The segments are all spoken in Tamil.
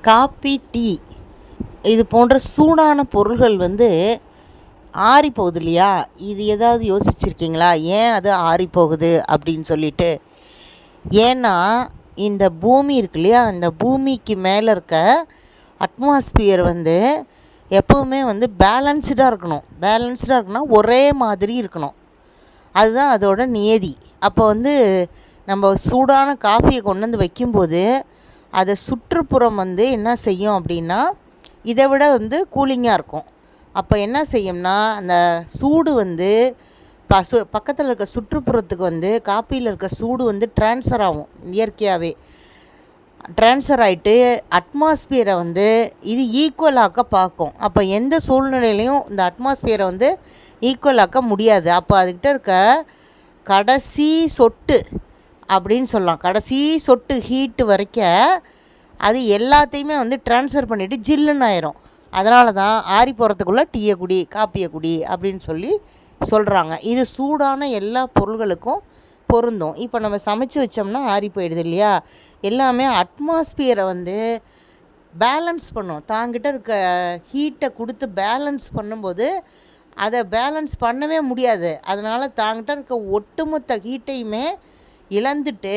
காப்பி டீ இது போன்ற சூடான பொருள்கள் வந்து ஆறி போகுது இல்லையா? இது ஏதாவது யோசிச்சிருக்கீங்களா? ஏன் அது ஆறி போகுது அப்படின்னு சொல்லிட்டு? ஏன்னா இந்த பூமி இருக்கு இல்லையா? இந்த பூமிக்கு மேலே இருக்க அட்மாஸ்பியர் வந்து எப்போவுமே வந்து பேலன்ஸ்டாக இருக்கணும். பேலன்ஸ்டாக இருக்குன்னா ஒரே மாதிரி இருக்கணும். அதுதான் அதோட நியதி. அப்போ வந்து நம்ம சூடான காஃபியை கொண்டு வந்து வைக்கும்போது அதை சுற்றுப்புறம் வந்து என்ன செய்யும் அப்படின்னா இதை விட வந்து கூலிங்காக இருக்கும். அப்போ என்ன செய்யும்னா அந்த சூடு வந்து பசு பக்கத்தில் இருக்க சுற்றுப்புறத்துக்கு வந்து காப்பியில் இருக்க சூடு வந்து ட்ரான்ஸ்ஃபர் ஆகும் இயற்கையாகவே ட்ரான்ஸ்ஃபர் ஆகிட்டு அட்மாஸ்பியரை வந்து இது ஈக்குவலாக்க பார்க்கும். அப்போ எந்த சூழ்நிலையிலையும் இந்த அட்மாஸ்பியரை வந்து ஈக்குவலாக்க முடியாது. அப்போ அதுக்கிட்ட இருக்க கடைசி சொட்டு அப்படின்னு சொல்லலாம். கடைசி சொட்டு ஹீட்டு வரைக்கும் அது எல்லாத்தையுமே வந்து ட்ரான்ஸ்ஃபர் பண்ணிவிட்டு ஜில்லுன்னு ஆயிரும். அதனால தான் ஆறி போகிறதுக்குள்ளே டீயை குடி காப்பியை குடி அப்படின்னு சொல்லி சொல்கிறாங்க இது சூடான எல்லா பொருள்களுக்கும் பொருந்தும். இப்போ நம்ம சமைச்சு வச்சோம்னா ஆறி போயிடுது இல்லையா? எல்லாமே அட்மாஸ்பியரை வந்து பேலன்ஸ் பண்ணும். தாங்கிட்ட இருக்க ஹீட்டை கொடுத்து பேலன்ஸ் பண்ணும்போது அதை பேலன்ஸ் பண்ணவே முடியாது. அதனால் தாங்கிட்ட இருக்க ஒட்டுமொத்த ஹீட்டையுமே இழந்துட்டு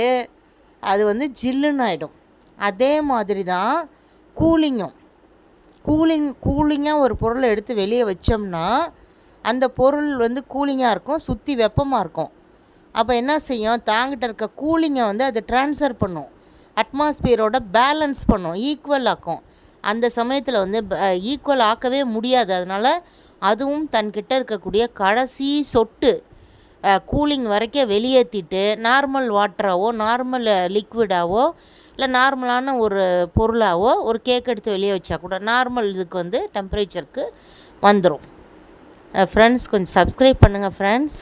அது வந்து ஜில்லுன்னு ஆகிடும் அதே மாதிரி தான் கூலிங்கும். கூலிங் கூலிங்காக ஒரு பொருளை எடுத்து வெளியே வச்சோம்னா அந்த பொருள் வந்து கூலிங்காக இருக்கும் சுற்றி வெப்பமாக இருக்கும். அப்போ என்ன செய்யும்? தாங்கிட்ட இருக்க கூலிங்கை வந்து அது ட்ரான்ஸ்ஃபர் பண்ணும். அட்மாஸ்பியரோட பேலன்ஸ் பண்ணும் ஈக்குவல் ஆக்கும். அந்த சமயத்தில் வந்து ஈக்குவல் ஆக்கவே முடியாது. அதனால் அதுவும் தன்கிட்ட இருக்கக்கூடிய கடைசி சொட்டு. கூலிங் வரைக்கும் வெளியேற்றிட்டு நார்மல் வாட்டராகவோ நார்மல் லிக்விடாவோ இல்லை நார்மலான ஒரு பொருளாகவோ ஒரு கேக் எடுத்து வெளியே வச்சா கூட நார்மல் இதுக்கு வந்து டெம்பரேச்சருக்கு வந்துடும் ஃப்ரெண்ட்ஸ் கொஞ்சம் சப்ஸ்கிரைப் பண்ணுங்கள் ஃப்ரெண்ட்ஸ்